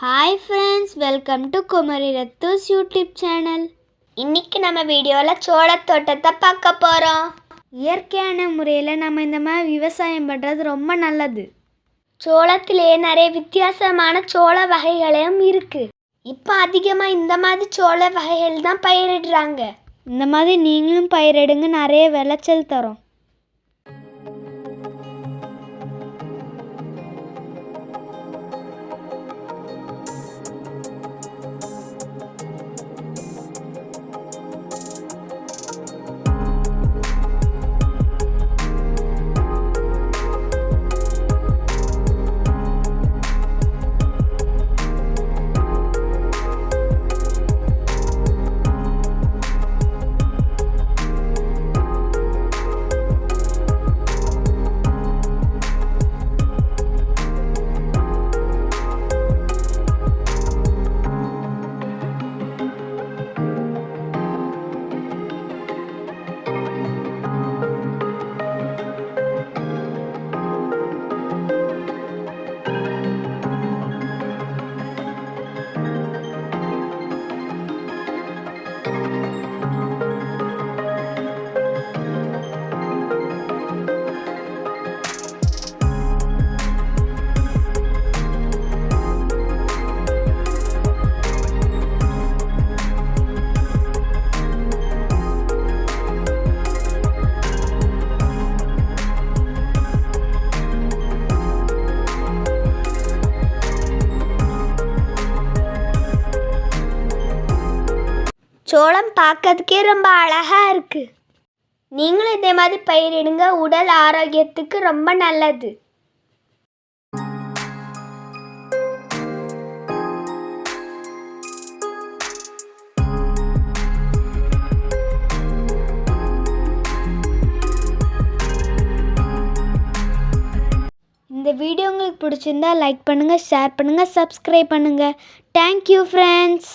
Hi friends welcome to Kumari ரத்தூஸ் YouTube channel இன்னைக்கு நம்ம வீடியோவில் சோளத்தோட்டத்தை பார்க்க போகிறோம் இயற்கையான முறையில் நம்ம இந்த மாதிரி விவசாயம் பண்ணுறது ரொம்ப நல்லது. சோளத்திலே நிறைய வித்தியாசமான சோள வகைகளும் இருக்குது இப்போ அதிகமாக இந்த மாதிரி சோள வகைகள் தான் பயிரிடுறாங்க. இந்த மாதிரி நீங்களும் பயிரிடுங்க நிறைய விளைச்சல் தரும். சோளம் பார்க்கறதுக்கே ரொம்ப அழகாக இருக்குது நீங்களும் இதே மாதிரி பயிரிடுங்க உடல் ஆரோக்கியத்துக்கு ரொம்ப நல்லது. இந்த வீடியோ உங்களுக்கு பிடிச்சிருந்தா லைக் பண்ணுங்கள் ஷேர் பண்ணுங்கள் சப்ஸ்கிரைப் பண்ணுங்கள் தேங்க்யூ ஃப்ரெண்ட்ஸ்